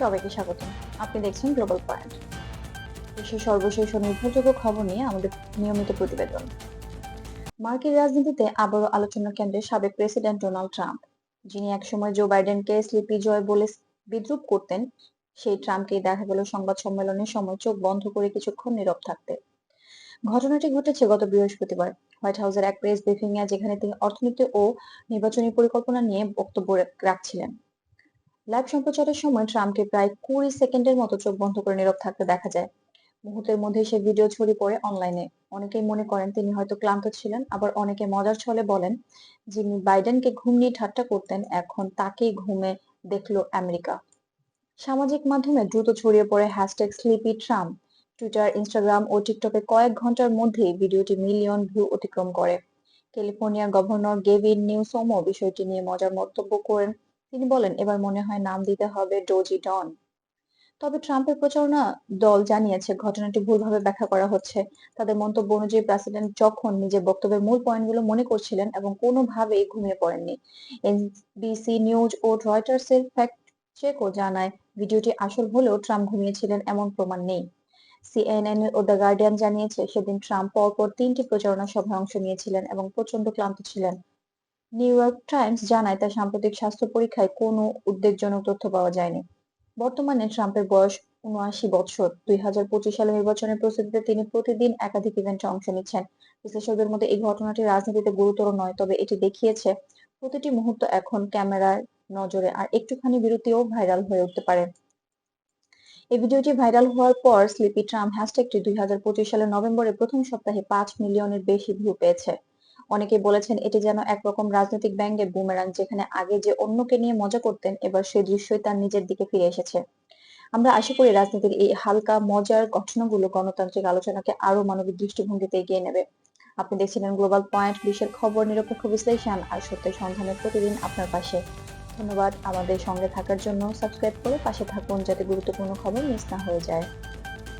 সবাইকে স্বাগত। আপনি দেখছেন গ্লোবাল পয়েন্ট দেশের সর্বশেষ নির্ভরযোগ্য খবর নিয়ে আমাদের নিয়মিত প্রতিবেদন। মার্কিন রাজনীতিতে আবারও আলোচনার কেন্দ্রে সাবেক প্রেসিডেন্ট ডোনাল্ড ট্রাম্প, যিনি একসময় জো বাইডেনকে স্লিপি জয় বলে বিদ্রুপ করতেন, সেই ট্রাম্পকে দেখা গেল সংবাদ সম্মেলনের সময় চোখ বন্ধ করে কিছুক্ষণ নীরব থাকতে। ঘটনাটি ঘটেছে গত বৃহস্পতিবার। হোয়াইট হাউসের এক প্রেস ব্রিফিং এ যেখানে তিনি অর্থনীতি ও নির্বাচনী পরিকল্পনা নিয়ে বক্তব্য রাখছিলেন। লাইভ সম্প্রচারের সময় ট্রাম্পকে প্রায় কুড়ি সেকেন্ডের মতো চোখ বন্ধ করে নীরব থাকতে দেখা যায়। মুহূর্তের মধ্যে সে ভিডিও ছড়িয়ে পড়ে অনলাইনে। অনেকেই মনে করেন তিনি হয়তো ক্লান্ত ছিলেন, আবার অনেকে মজার ছলে বলেন যিনি বাইডেনকে ঘুম নিয়ে ঠাট্টা করতেন, এখন তাকেই ঘুমে দেখল আমেরিকা। সামাজিক মাধ্যমে দ্রুত ছড়িয়ে পড়ে hashtag sleepy Trump. Twitter, Instagram ও টিকটকে কয়েক ঘণ্টার মধ্যেই ভিডিওটি মিলিয়ন ভিউ অতিক্রম করে। ক্যালিফোর্নিয়ার গভর্নর গেভিন নিউসমো বিষয়টি নিয়ে মজার মন্তব্য করেন তিনি বলেন, এবার মনে হয় নাম দিতে হবে ডোজি ডন। তবে ট্রাম্পের প্রচারণা দল জানিয়েছে, ঘটনাটি ভুলভাবে ব্যাখ্যা করা হচ্ছে। তাদের মন্তব্য অনুযায়ী, প্রেসিডেন্ট যখন নিজের বক্তব্যের মূল পয়েন্টগুলো মনে করছিলেন এবং কোনোভাবেই ঘুমিয়ে পড়েননি। এনবিসি নিউজ ও রয়টার্স এর ফ্যাক্ট চেকও জানায়, ভিডিওটি আসল হলেও ট্রাম্প ঘুমিয়েছিলেন, এমন প্রমাণ নেই। সিএনএন ও দ্য গার্ডিয়ান জানিয়েছে, সেদিন ট্রাম্প পরপর তিনটি প্রচারণা সভায় অংশ নিয়েছিলেন এবং প্রচণ্ড ক্লান্ত ছিলেন। নিউ ইয়র্ক টাইমস জানায়, তার সাম্প্রতিক স্বাস্থ্য পরীক্ষায় কোনো উদ্বেগজনক তথ্য পাওয়া যায়নি। বর্তমানে ট্রাম্পের বয়স উনআশি বছর। দুই হাজার পঁচিশ সালে নির্বাচনের প্রস্তুতিতে তিনি প্রতিদিন একাধিক ইভেন্টে অংশ নিচ্ছেন। বিশ্লেষকদের মধ্যে এই ঘটনাটি রাজনীতিতে গুরুতর নয়, তবে এটি দেখিয়েছে, প্রতিটি মুহূর্ত এখন ক্যামেরার নজরে আর একটুখানি বিরতিও ভাইরাল হয়ে উঠতে পারে। এই ভিডিওটি ভাইরাল হওয়ার পর স্লিপি ট্রাম্প হ্যাশট্যাগটি দুই হাজার পঁচিশ সালের নভেম্বরের প্রথম সপ্তাহে পাঁচ মিলিয়নের বেশি ভিউ পেয়েছে। অনেকে বলেছেন এটি যেন একরকম রাজনৈতিক ব্যঙ্গের বুমেরাং যেখানে আগে যে অন্যকে নিয়ে মজা করতেন, এবার সেই দৃশ্যই তার নিজের দিকে ফিরে এসেছে। আমরা আশা করি রাজনীতির এই হালকা, মজার ঘটনাগুলো গণতান্ত্রিক আলোচনাকে আরও মানবিক দৃষ্টিভঙ্গিতে এগিয়ে নেবে। আপনি দেখছিলেন গ্লোবাল পয়েন্ট বিশ্বের খবর, নিরপেক্ষ বিশ্লেষণ আর সত্যের সন্ধানে প্রতিদিন আপনার পাশে। ধন্যবাদ আমাদের সঙ্গে থাকার জন্য। সাবস্ক্রাইব করে পাশে থাকুন যাতে গুরুত্বপূর্ণ খবর মিস না হয়ে যায়।